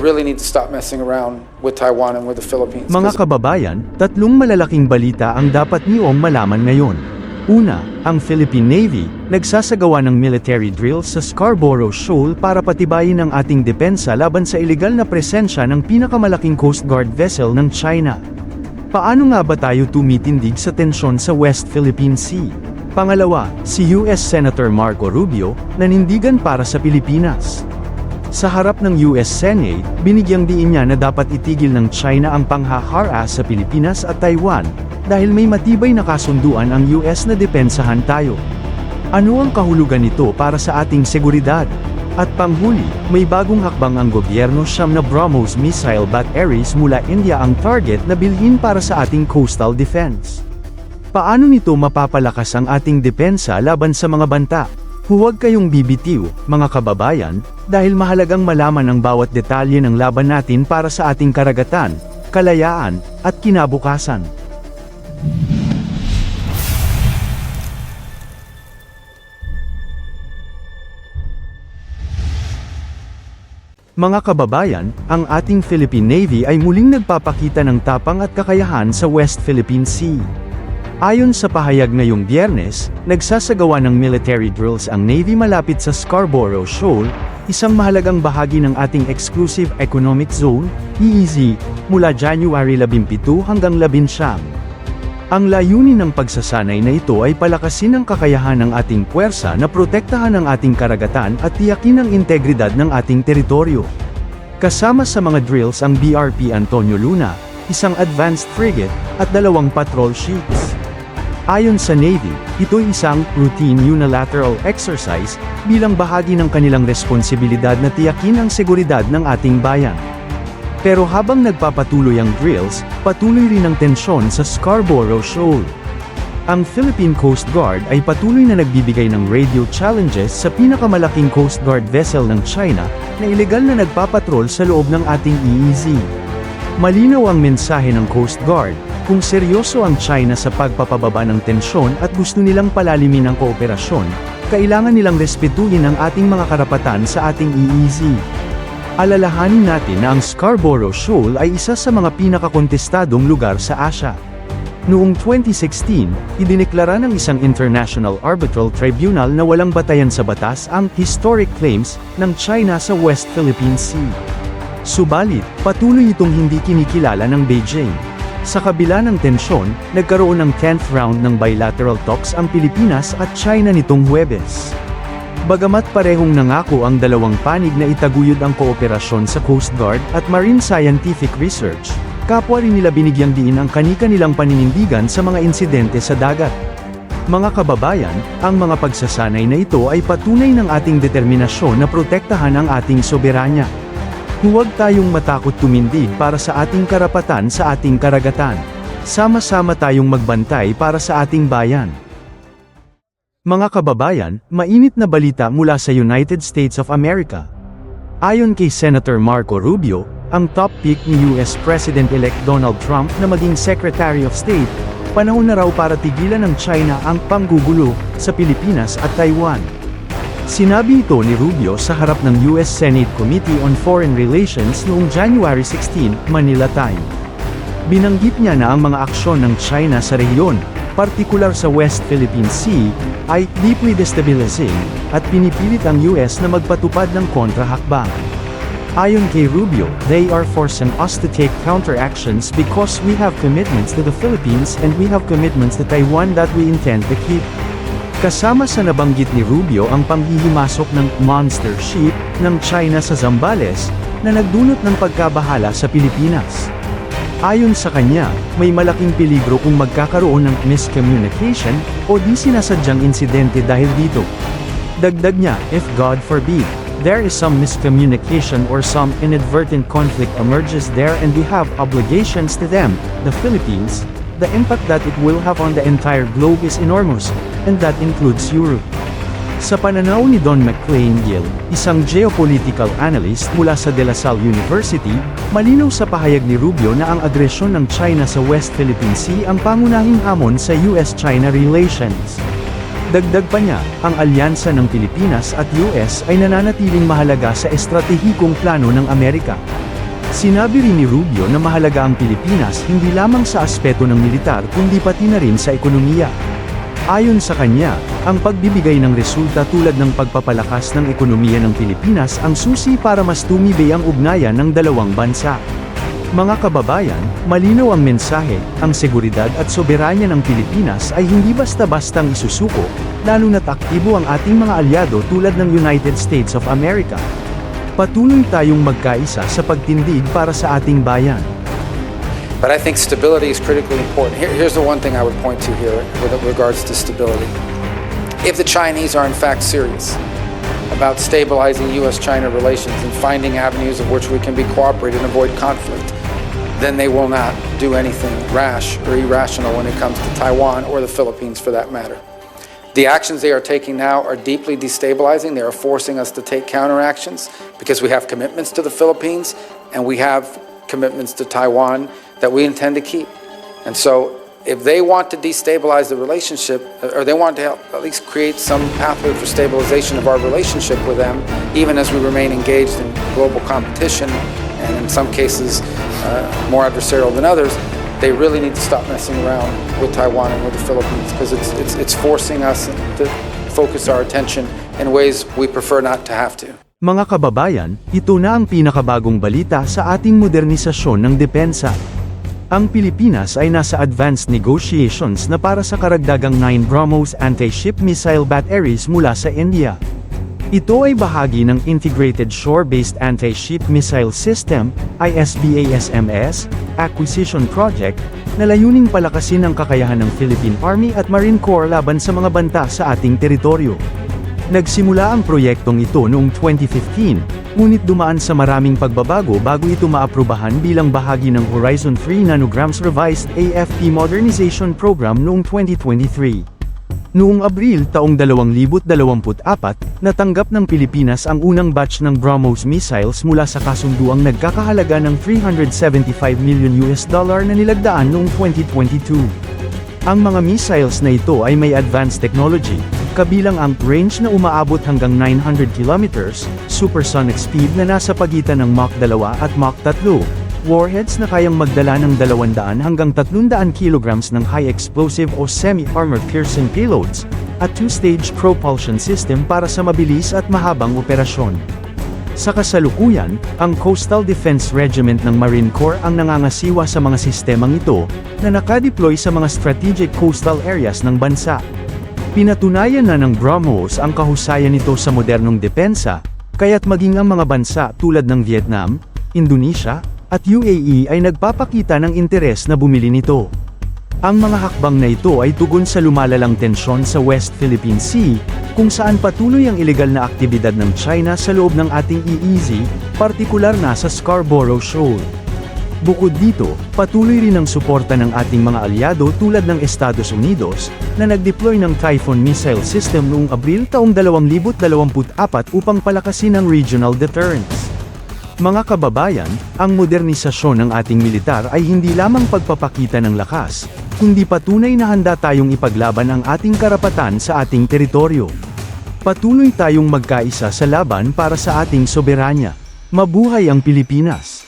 really need to stop messing around with Taiwan and with the Philippines. Mga kababayan, tatlong malalaking balita ang dapat niyong malaman ngayon. Una, ang Philippine Navy, nagsasagawa ng military drills sa Scarborough Shoal para patibayin ang ating depensa laban sa ilegal na presensya ng pinakamalaking Coast Guard vessel ng China. Paano nga ba tayo tumitindig sa tensyon sa West Philippine Sea? Pangalawa, si US Senator Marco Rubio, nanindigan para sa Pilipinas. Sa harap ng US Senate, binigyang diin niya na dapat itigil ng China ang panghahara sa Pilipinas at Taiwan, dahil may matibay na kasunduan ang US na depensahan tayo. Ano ang kahulugan nito para sa ating seguridad? At panghuli, may bagong hakbang ang gobyerno siyam na BrahMos missile batteries mula India ang target na bilhin para sa ating coastal defense. Paano nito mapapalakas ang ating depensa laban sa mga banta? Huwag kayong bibitiw, mga kababayan, dahil mahalagang malaman ang bawat detalye ng laban natin para sa ating karagatan, kalayaan, at kinabukasan. Mga kababayan, ang ating Philippine Navy ay muling nagpapakita ng tapang at kakayahan sa West Philippine Sea. Ayon sa pahayag ngayong biyernes, nagsasagawa ng military drills ang Navy malapit sa Scarborough Shoal, isang mahalagang bahagi ng ating Exclusive Economic Zone, EEZ, mula January 12 hanggang 19. Ang layunin ng pagsasanay na ito ay palakasin ang kakayahan ng ating puwersa na protektahan ang ating karagatan at tiyakin ang integridad ng ating teritoryo. Kasama sa mga drills ang BRP Antonio Luna, isang advanced frigate, at dalawang patrol ships. Ayon sa Navy, ito'y isang routine unilateral exercise bilang bahagi ng kanilang responsibilidad na tiyakin ang seguridad ng ating bayan. Pero habang nagpapatuloy ang drills, patuloy rin ang tensyon sa Scarborough Shoal. Ang Philippine Coast Guard ay patuloy na nagbibigay ng radio challenges sa pinakamalaking Coast Guard vessel ng China na ilegal na nagpapatrol sa loob ng ating EEZ. Malinaw ang mensahe ng Coast Guard, kung seryoso ang China sa pagpapababa ng tensyon at gusto nilang palalimin ang kooperasyon, kailangan nilang respetuhin ang ating mga karapatan sa ating EEZ. Alalahanin natin na ang Scarborough Shoal ay isa sa mga pinakakontestadong lugar sa Asia. Noong 2016, idineklara ng isang International Arbitral Tribunal na walang batayan sa batas ang historic claims ng China sa West Philippine Sea. Subalit, patuloy itong hindi kinikilala ng Beijing. Sa kabila ng tensyon, nagkaroon ng 10th round ng bilateral talks ang Pilipinas at China nitong Huwebes. Bagamat parehong nangako ang dalawang panig na itaguyod ang kooperasyon sa Coast Guard at Marine Scientific Research, kapwa rin nila binigyang diin ang kanika-nilang paninindigan sa mga insidente sa dagat. Mga kababayan, ang mga pagsasanay na ito ay patunay ng ating determinasyon na protektahan ang ating soberanya. Huwag tayong matakot tumindig para sa ating karapatan sa ating karagatan. Sama-sama tayong magbantay para sa ating bayan. Mga kababayan, mainit na balita mula sa United States of America. Ayon kay Senator Marco Rubio, ang top pick ni US President-elect Donald Trump na maging Secretary of State, panahon na raw para tigilan ng China ang panggugulo sa Pilipinas at Taiwan. Sinabi ito ni Rubio sa harap ng US Senate Committee on Foreign Relations noong January 16, Manila time. Binanggit niya na ang mga aksyon ng China sa rehiyon, partikular sa West Philippine Sea, ay deeply destabilizing, at pinipilit ang US na magpatupad ng kontrahakbang. Ayon kay Rubio, they are forcing us to take counteractions because we have commitments to the Philippines and we have commitments to Taiwan that we intend to keep. Kasama sa nabanggit ni Rubio ang panghihimasok ng monster ship ng China sa Zambales, na nagdulot ng pagkabahala sa Pilipinas. Ayon sa kanya, may malaking peligro kung magkakaroon ng miscommunication o di sinasadyang insidente dahil dito. Dagdag niya, if God forbid, there is some miscommunication or some inadvertent conflict emerges there and we have obligations to them, the Philippines, the impact that it will have on the entire globe is enormous, and that includes Europe. Sa pananaw ni Don McLean Gill, isang geopolitical analyst mula sa De La Salle University, malinaw sa pahayag ni Rubio na ang agresyon ng China sa West Philippine Sea ang pangunahing hamon sa US-China relations. Dagdag pa niya, ang alyansa ng Pilipinas at US ay nananatiling mahalaga sa estratehikong plano ng Amerika. Sinabi rin ni Rubio na mahalaga ang Pilipinas hindi lamang sa aspeto ng militar kundi pati na rin sa ekonomiya. Ayon sa kanya, ang pagbibigay ng resulta tulad ng pagpapalakas ng ekonomiya ng Pilipinas ang susi para mas tumibay ang ugnayan ng dalawang bansa. Mga kababayan, malinaw ang mensahe, ang seguridad at soberanya ng Pilipinas ay hindi basta-bastang isusuko, lalo na't aktibo ang ating mga alyado tulad ng United States of America. Patuloy tayong magkaisa sa pagtindig para sa ating bayan. But I think stability is critically important. Here, here's the one thing I would point to here with regards to stability. If the Chinese are in fact serious about stabilizing U.S. China relations and finding avenues of which we can be cooperative and avoid conflict, then they will not do anything rash or irrational when it comes to Taiwan or the Philippines for that matter. The actions they are taking now are deeply destabilizing. They are forcing us to take counteractions because we have commitments to the Philippines and we have commitments to Taiwan that we intend to keep. And so, if they want to destabilize the relationship, or they want to help at least create some pathway for stabilization of our relationship with them, even as we remain engaged in global competition and in some cases uh, more adversarial than others, they really need to stop messing around with Taiwan and with the Philippines because it's, it's, it's forcing us to focus our attention in ways we prefer not to have to. Mga kababayan, ito na ang pinakabagong balita sa ating modernisasyon ng depensa. Ang Pilipinas ay nasa advanced negotiations na para sa karagdagang 9 BrahMos anti-ship missile batteries mula sa India. Ito ay bahagi ng Integrated Shore-Based Anti-Ship Missile System, ISBASMS, acquisition project, na layuning palakasin ang kakayahan ng Philippine Army at Marine Corps laban sa mga banta sa ating teritoryo. Nagsimula ang proyektong ito noong 2015, ngunit dumaan sa maraming pagbabago bago ito maaprubahan bilang bahagi ng Horizon 3 Nanograms Revised AFP Modernization Program noong 2023. Noong Abril taong 2024, natanggap ng Pilipinas ang unang batch ng BrahMos missiles mula sa kasunduang nagkakahalaga ng 375 million US dollar na nilagdaan noong 2022. Ang mga missiles na ito ay may advanced technology, kabilang ang range na umaabot hanggang 900 kilometers, supersonic speed na nasa pagitan ng Mach 2 at Mach 3, warheads na kayang magdala ng 200 hanggang 300 kilograms ng high explosive o semi-armored piercing payloads, at two-stage propulsion system para sa mabilis at mahabang operasyon. Sa kasalukuyan, ang Coastal Defense Regiment ng Marine Corps ang nangangasiwa sa mga sistemang ito, na nakadeploy sa mga strategic coastal areas ng bansa. Pinatunayan na ng BrahMos ang kahusayan nito sa modernong depensa, kaya't maging ang mga bansa tulad ng Vietnam, Indonesia, at UAE ay nagpapakita ng interes na bumili nito. Ang mga hakbang na ito ay tugon sa lumalalang tensyon sa West Philippine Sea, kung saan patuloy ang ilegal na aktibidad ng China sa loob ng ating EEZ, partikular na sa Scarborough Shoal. Bukod dito, patuloy rin ang suporta ng ating mga alyado tulad ng Estados Unidos, na nag-deploy ng Typhoon missile system noong Abril taong 2024 upang palakasin ang regional deterrence. Mga kababayan, ang modernisasyon ng ating militar ay hindi lamang pagpapakita ng lakas, kundi patunay na handa tayong ipaglaban ang ating karapatan sa ating teritoryo. Patuloy tayong magkaisa sa laban para sa ating soberanya. Mabuhay ang Pilipinas!